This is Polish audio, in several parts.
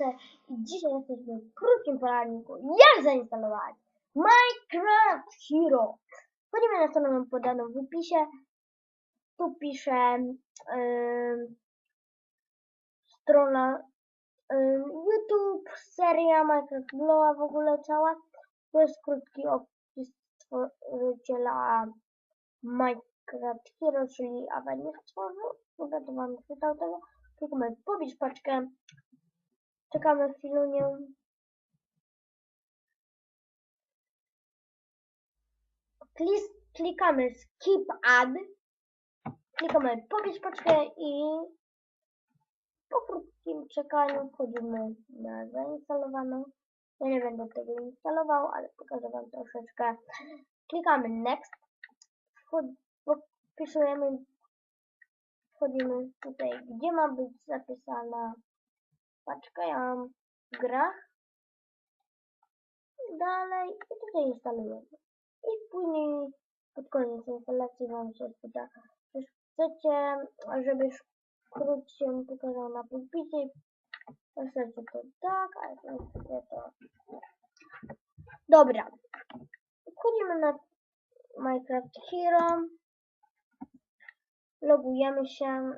jesteśmy w krótkim poradniku. Jak zainstalować Minecraft Hero? Wchodzimy na stronę podaną w opisie. Tu piszę ym, strona ym, YouTube, seria Minecraft Blowa w ogóle cała. To jest krótki opis stworzyciela Minecraft Hero, czyli Avenir stworzył. Nie będę wam czytał tego. Klikamy pobić paczkę. Czekamy chwilę. Klis, klikamy skip ad. Klikamy pobić paczkę i po krótkim czekaniu wchodzimy na zainstalowaną. Ja nie będę tego instalował, ale pokażę wam troszeczkę. Klikamy next. Wpisujemy wchodzimy tutaj, gdzie ma być zapisana paczka. Ja mam w grach. Dalej i tutaj instalujemy. I później pod koniec instalacji wam się spyta, czy chcecie, żeby skrót się pokazał na pulpicie. Chcecie to tak, a jak to... Dobra. Wchodzimy na Minecraft Hero logujemy się.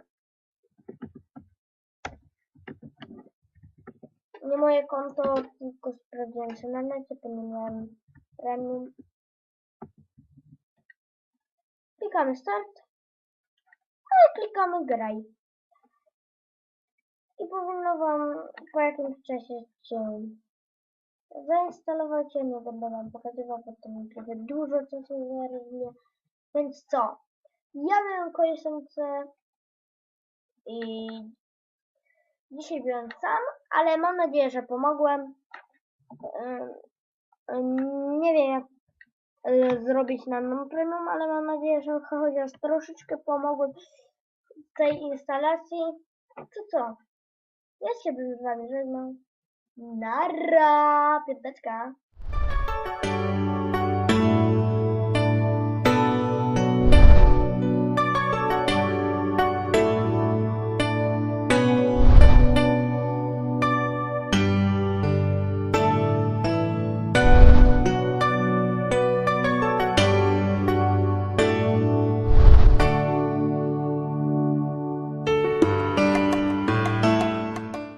Nie moje konto, tylko sprawdziłem się na necie, to nie miałem premium. Klikamy start, a klikamy graj. I powinno Wam po jakimś czasie się zainstalować. Ja nie będę Wam pokazywał, bo to mi trochę dużo czasu zajmie. Więc co? Ja byłem koleżance i dzisiaj byłem sam, ale mam nadzieję, że pomogłem. Nie wiem jak e, zrobić na non premium, ale mam nadzieję, że chociaż troszeczkę pomogłem w tej instalacji. To co? Ja się bym z wami żegnał. Nara! Piąteczka!